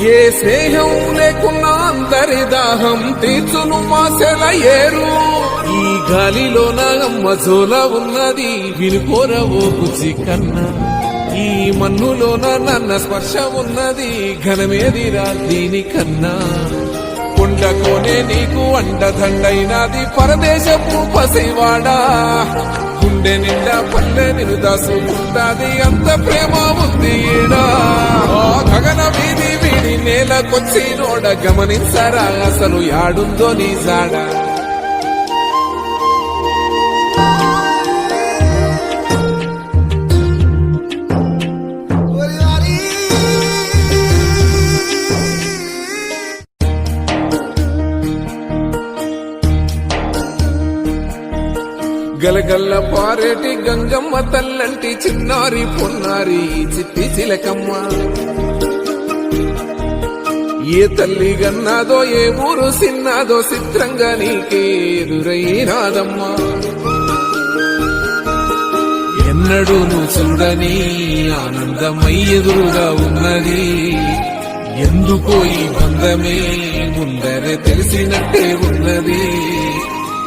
ఏ స్నేహం లేకున్నా అందరి దాహం తీర్చును మాసెల ఏరు ఈ గాలిలోన అమ్మ జోల ఉన్నది వినుకోరవో బుజ్జి కన్నా. ఈ మన్నులోన నన్న స్పర్శ ఉన్నది ఘనమేదిరా దీనికన్నా కొండకోనే నీకు అండదండైనది పరదేశపు పసివాడా. గుండె నిండా పల్లె నిన్ను అంత ప్రేమ ఉంది ఈడా. వీడి నోడ గమనించరా? అసలు యాడుందో నీ జాడ? గలగల్ల పారేటి గంగమ్మ తల్లంటి చిన్నారి పొన్నారి చిట్టి చిలకమ్మ. ఏ తల్లి గన్నాదో ఏ ఊరు సిన్నాదో చిత్రంగా నీకే ఎదురైనాదమ్మా ఎన్నడూ నువ్వు చూడని ఆనందమై ఎదురుగా ఉన్నది. ఎందుకో ఈ బంధమే ముందరే తెలిసినట్టే ఉన్నది.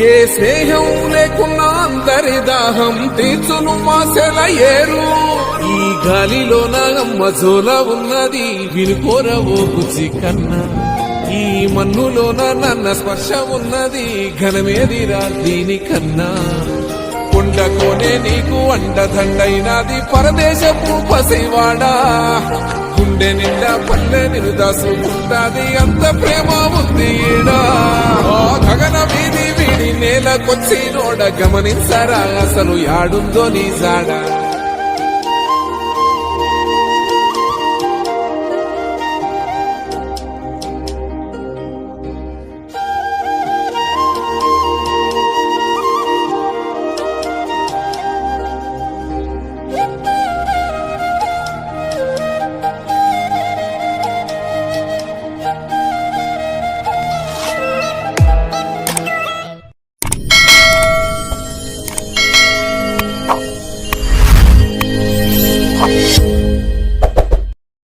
ఏ స్నేహం లేకున్నా అందరి దాహం తీర్చును మాసెల ఏరు ఈ గాలిలోన అమ్మ జోల ఉన్నది వినుకోరవో బుజ్జి కన్నా. ఈ మన్నులోన నన్న స్పర్శ ఉన్నది ఘనమేదిరా దీనికన్నా కొండకోనే నీకు అండదండైనది పరదేశపు పసివాడా. గుండె నిండా పల్లె నిరుదాసు దాసుకుంటాది అంత ప్రేమ ఉంది గగనమే కొచ్చి నోడ గమనించరా? అసలు యాడుందో నీ జాడా.